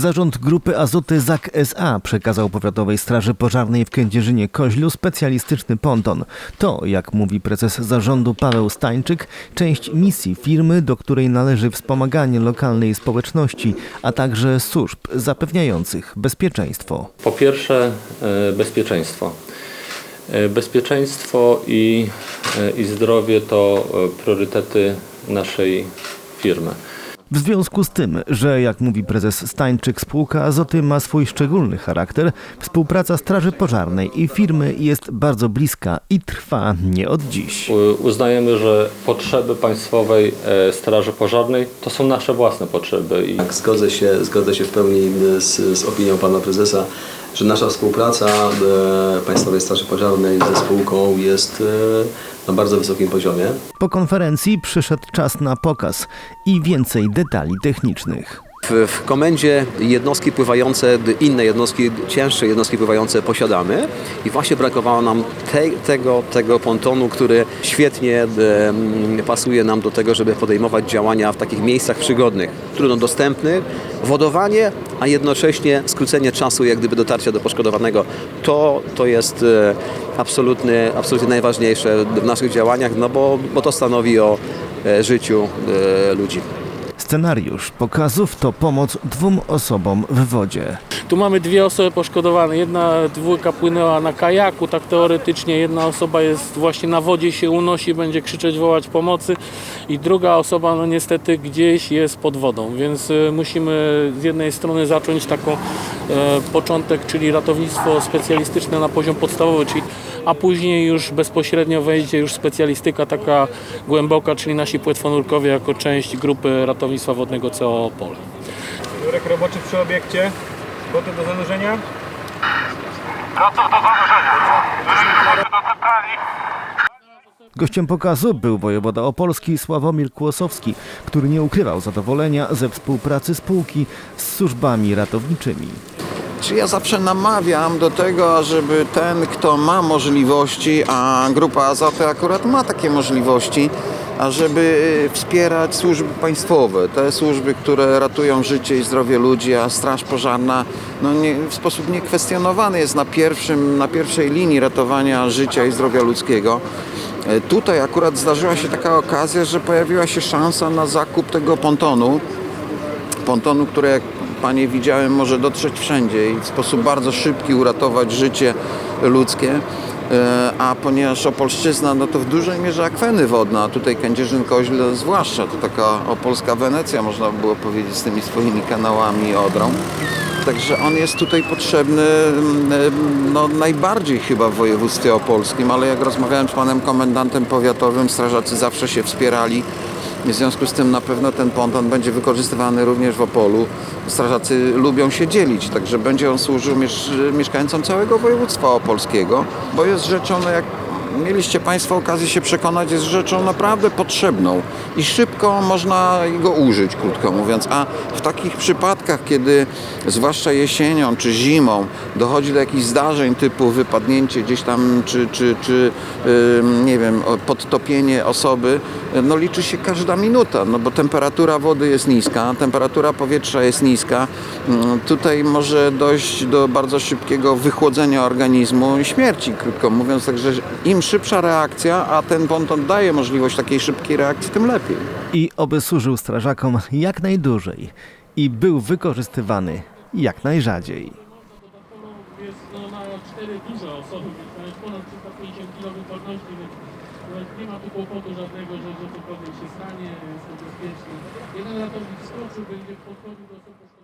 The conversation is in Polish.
Zarząd Grupy Azoty ZAK SA przekazał Powiatowej Straży Pożarnej w Kędzierzynie-Koźlu specjalistyczny ponton. To, jak mówi prezes zarządu Paweł Stańczyk, część misji firmy, do której należy wspomaganie lokalnej społeczności, a także służb zapewniających bezpieczeństwo. Po pierwsze e, bezpieczeństwo. E, Bezpieczeństwo i, e, i zdrowie to priorytety naszej firmy. W związku z tym, że jak mówi prezes Stańczyk, spółka Azoty ma swój szczególny charakter, współpraca Straży Pożarnej i firmy jest bardzo bliska i trwa nie od dziś. Uznajemy, że potrzeby Państwowej e, Straży Pożarnej to są nasze własne potrzeby i Tak, zgodzę się, zgodzę się w pełni e, z, z opinią pana prezesa, że nasza współpraca e, Państwowej Straży Pożarnej ze spółką jest e, na bardzo wysokim poziomie. Po konferencji przyszedł czas na pokaz i więcej detali technicznych. W, komendzie jednostki pływające, inne jednostki, cięższe jednostki pływające posiadamy i właśnie brakowało nam te, tego, tego pontonu, który świetnie pasuje nam do tego, żeby podejmować działania w takich miejscach przygodnych, trudno dostępnych, wodowanie, a jednocześnie skrócenie czasu jak gdyby dotarcia do poszkodowanego. To, to jest e, absolutnie, absolutnie najważniejsze w naszych działaniach, no bo, bo to stanowi o e, życiu e, ludzi. Scenariusz pokazów to pomoc dwóm osobom w wodzie. Tu mamy dwie osoby poszkodowane. Jedna dwójka płynęła na kajaku, tak teoretycznie jedna osoba jest właśnie na wodzie się unosi, będzie krzyczeć, wołać pomocy i druga osoba no niestety gdzieś jest pod wodą, więc y, musimy z jednej strony zacząć taką e, początek, czyli ratownictwo specjalistyczne na poziom podstawowy, czyli a później już bezpośrednio wejdzie już specjalistyka taka głęboka, czyli nasi płetwonurkowie jako część grupy ratownictwa wodnego CO Opole. Jurek roboczy przy obiekcie. Gotów do zanurzenia? Gościem pokazu był wojewoda opolski Sławomir Kłosowski, który nie ukrywał zadowolenia ze współpracy spółki z służbami ratowniczymi. Czy ja zawsze namawiam do tego, żeby ten, kto ma możliwości, a Grupa Azoty akurat ma takie możliwości, ażeby y, wspierać służby państwowe, te służby, które ratują życie i zdrowie ludzi, a Straż Pożarna no nie, w sposób niekwestionowany jest na, pierwszym, na pierwszej linii ratowania życia i zdrowia ludzkiego. E, Tutaj akurat zdarzyła się taka okazja, że pojawiła się szansa na zakup tego pontonu pontonu, które panie widziałem może dotrzeć wszędzie i w sposób bardzo szybki uratować życie ludzkie. E, A ponieważ Opolszczyzna, no to w dużej mierze akweny wodne, a tutaj Kędzierzyn-Koźle zwłaszcza, to taka opolska Wenecja, można by było powiedzieć, z tymi swoimi kanałami i Odrą. Także on jest tutaj potrzebny mm, em, no, najbardziej chyba w województwie opolskim, ale jak rozmawiałem z panem komendantem powiatowym, strażacy zawsze się wspierali. W związku z tym na pewno ten ponton będzie wykorzystywany również w Opolu. Strażacy lubią się dzielić, także będzie on służył miesz mieszkańcom całego województwa opolskiego, bo jest rzeczą, jak mieliście Państwo okazję się przekonać, jest rzeczą naprawdę potrzebną i szybko można go użyć, krótko mówiąc. A w takich przypadkach, kiedy zwłaszcza jesienią czy zimą dochodzi do jakichś zdarzeń typu wypadnięcie gdzieś tam, czy, czy, czy ym, nie wiem, podtopienie osoby, no liczy się każda minuta, no bo temperatura wody jest niska, temperatura powietrza jest niska. Ym, Tutaj może dojść do bardzo szybkiego wychłodzenia organizmu i śmierci, krótko mówiąc. Także im szybsza reakcja, a ten ponton daje możliwość takiej szybkiej reakcji, tym lepiej. I oby służył strażakom jak najdłużej i był wykorzystywany jak najrzadziej. jest no, na cztery duże osoby, więc to jest ponad 350 kg więc nawet nie ma tu kłopotu żadnego, że, że cokolwiek się stanie, jest to bezpieczne. Jeden ratownik skoczył, będzie podchodził do osób poszkodowanych.